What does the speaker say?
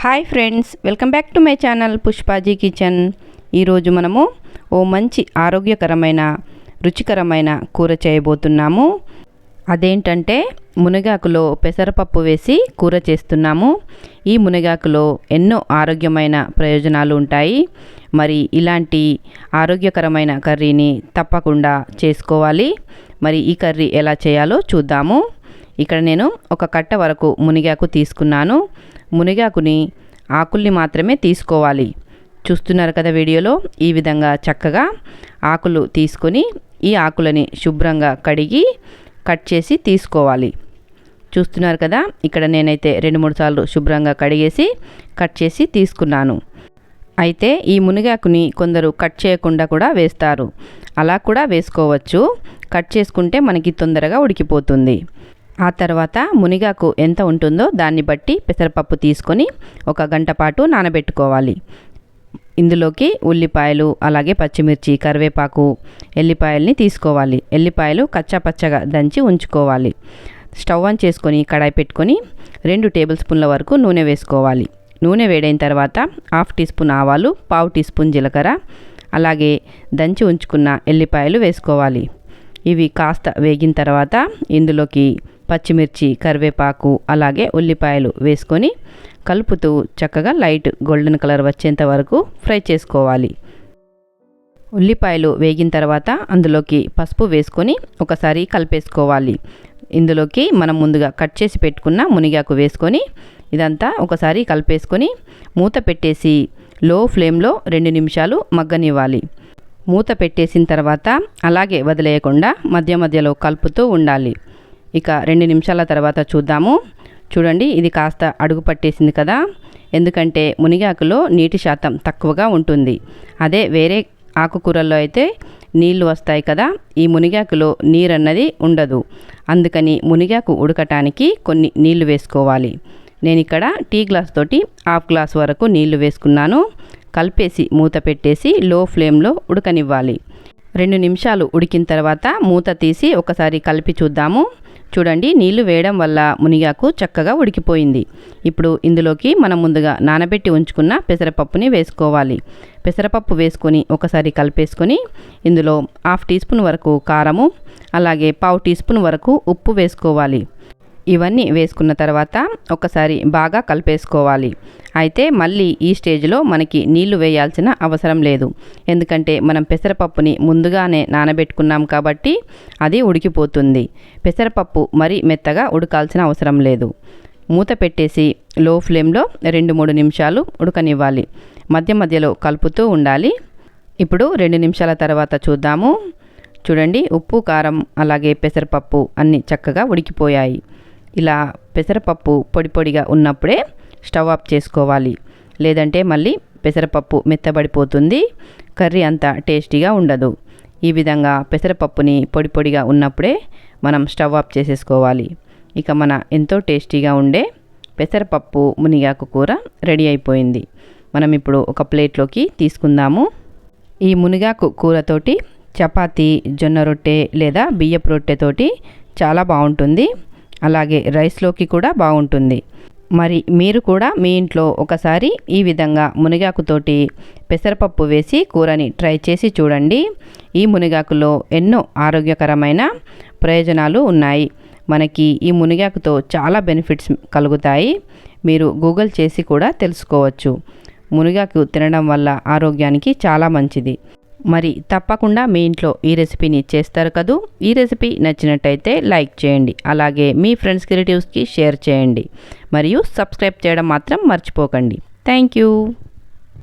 Hi friends welcome back to my channel Pushpa ji kitchen. ఈరోజు మనము ఓ మంచి ఆరోగ్యకరమైన రుచికరమైన కూర చేయబోతున్నాము. అదేంటంటే మునగాకులో పెసరపప్పు వేసి కూర చేస్తున్నాము. ఈ మునగాకులో ఎన్నో ఆరోగ్యమైన ప్రయోజనాలు ఉంటాయి. మరి ఇలాంటి ఆరోగ్యకరమైన కర్రీని తప్పకుండా చేసుకోవాలి. మరి ఈ కర్రీ ఎలా చేయాలో చూద్దాము. ఇక్కడ నేను ఒక కట్ట వరకు మునిగాకు తీసుకున్నాను. మునిగాకుని ఆకుల్ని మాత్రమే తీసుకోవాలి. చూస్తున్నారు కదా వీడియోలో? ఈ విధంగా చక్కగా ఆకులు తీసుకొని ఈ ఆకులని శుభ్రంగా కడిగి కట్ చేసి తీసుకోవాలి. చూస్తున్నారు కదా? ఇక్కడ నేనైతే రెండు మూడు సార్లు శుభ్రంగా కడిగేసి కట్ చేసి తీసుకున్నాను. అయితే ఈ మునిగాకుని కొందరు కట్ చేయకుండా కూడా వేస్తారు. అలా కూడా వేసుకోవచ్చు. కట్ చేసుకుంటే మనకి తొందరగా ఉడికిపోతుంది. ఆ తర్వాత మునిగాకు ఎంత ఉంటుందో దాన్ని బట్టి పెసరపప్పు తీసుకొని ఒక గంట పాటు నానబెట్టుకోవాలి. ఇందులోకి ఉల్లిపాయలు అలాగే పచ్చిమిర్చి కరివేపాకు ఎల్లిపాయల్ని తీసుకోవాలి. ఎల్లిపాయలు కచ్చాపచ్చగా దంచి ఉంచుకోవాలి. స్టవ్ ఆన్ చేసుకొని కడాయి పెట్టుకొని రెండు టేబుల్ స్పూన్ల వరకు నూనె వేసుకోవాలి. నూనె వేడైన తర్వాత హాఫ్ టీ స్పూన్ ఆవాలు పావు టీ స్పూన్ జీలకర్ర అలాగే దంచి ఉంచుకున్న ఎల్లిపాయలు వేసుకోవాలి. ఇవి కాస్త వేగిన తర్వాత ఇందులోకి పచ్చిమిర్చి కరివేపాకు అలాగే ఉల్లిపాయలు వేసుకొని కలుపుతూ చక్కగా లైట్ గోల్డెన్ కలర్ వచ్చేంత వరకు ఫ్రై చేసుకోవాలి. ఉల్లిపాయలు వేగిన తర్వాత అందులోకి పసుపు వేసుకొని ఒకసారి కలిపేసుకోవాలి. ఇందులోకి మనం ముందుగా కట్ చేసి పెట్టుకున్న మునిగాకు వేసుకొని ఇదంతా ఒకసారి కలిపేసుకొని మూత పెట్టేసి లో ఫ్లేమ్లో రెండు నిమిషాలు మగ్గనివ్వాలి. మూత పెట్టేసిన తర్వాత అలాగే వదిలేయకుండా మధ్య మధ్యలో కలుపుతూ ఉండాలి. ఇక రెండు నిమిషాల తర్వాత చూద్దాము. చూడండి ఇది కాస్త అడుగు పట్టేసింది కదా. ఎందుకంటే మునిగాకులో నీటి శాతం తక్కువగా ఉంటుంది. అదే వేరే ఆకుకూరల్లో అయితే నీళ్ళు వస్తాయి కదా. ఈ మునిగాకులో నీరన్నది ఉండదు. అందుకని మునిగాకు ఉడకటానికి కొన్ని నీళ్ళు వేసుకోవాలి. నేను ఇక్కడ టీ గ్లాస్ తోటి హాఫ్ గ్లాస్ వరకు నీళ్ళు వేసుకున్నాను. కలిపేసి మూత పెట్టేసి లో ఫ్లేమ్లో ఉడకనివ్వాలి. రెండు నిమిషాలు ఉడికిన తర్వాత మూత తీసి ఒకసారి కలిపి చూద్దాము. చూడండి నీళ్ళు వేయడం వల్ల మునిగాకు చక్కగా ఉడికిపోయింది. ఇప్పుడు ఇందులోకి మనం ముందుగా నానబెట్టి ఉంచుకున్న పెసరపప్పుని వేసుకోవాలి. పెసరపప్పు వేసుకొని ఒకసారి కలిపేసుకొని ఇందులో హాఫ్ టీ స్పూన్ వరకు కారము అలాగే పావు టీ స్పూన్ వరకు ఉప్పు వేసుకోవాలి. ఇవన్నీ వేసుకున్న తర్వాత ఒకసారి బాగా కలిపేసుకోవాలి. అయితే మళ్ళీ ఈ స్టేజ్లో మనకి నీళ్ళు వేయాల్సిన అవసరం లేదు. ఎందుకంటే మనం పెసరపప్పుని ముందుగానే నానబెట్టుకున్నాం కాబట్టి అది ఉడికిపోతుంది. పెసరపప్పు మరీ మెత్తగా ఉడకాల్సిన అవసరం లేదు. మూత పెట్టేసి లో ఫ్లేమ్లో రెండు మూడు నిమిషాలు ఉడకనివ్వాలి. మధ్య మధ్యలో కలుపుతూ ఉండాలి. ఇప్పుడు రెండు నిమిషాల తర్వాత చూద్దాము. చూడండి ఉప్పు కారం అలాగే పెసరపప్పు అన్నీ చక్కగా ఉడికిపోయాయి. ఇలా పెసరపప్పు పొడి పొడిగా ఉన్నప్పుడే స్టవ్ ఆఫ్ చేసుకోవాలి. లేదంటే మళ్ళీ పెసరపప్పు మెత్తబడిపోతుంది. కర్రీ అంత టేస్టీగా ఉండదు. ఈ విధంగా పెసరపప్పుని పొడి పొడిగా ఉన్నప్పుడే మనం స్టవ్ ఆఫ్ చేసేసుకోవాలి. ఇక మన ఎంతో టేస్టీగా ఉండే పెసరపప్పు మునిగాకు కూర రెడీ అయిపోయింది. మనం ఇప్పుడు ఒక ప్లేట్లోకి తీసుకుందాము. ఈ మునిగాకు కూరతోటి చపాతీ జొన్న రొట్టె లేదా బియ్యపు రొట్టెతోటి చాలా బాగుంటుంది. అలాగే రైస్లోకి కూడా బాగుంటుంది. మరి మీరు కూడా మీ ఇంట్లో ఒకసారి ఈ విధంగా మునిగాకుతోటి పెసరపప్పు వేసి కూరని ట్రై చేసి చూడండి. ఈ మునిగాకులో ఎన్నో ఆరోగ్యకరమైన ప్రయోజనాలు ఉన్నాయి. మనకి ఈ మునిగాకుతో చాలా బెనిఫిట్స్ కలుగుతాయి. మీరు గూగుల్ చేసి కూడా తెలుసుకోవచ్చు. మునిగాకు తినడం వల్ల ఆరోగ్యానికి చాలా మంచిది. మరి తప్పకుండా మీ ఇంట్లో ఈ రెసిపీని చేస్తారు కదూ? ఈ రెసిపీ నచ్చినట్టయితే లైక్ చేయండి. అలాగే మీ ఫ్రెండ్స్ రిలేటివ్స్కి షేర్ చేయండి. మరియు సబ్స్క్రైబ్ చేయడం మాత్రం మర్చిపోకండి. Thank you.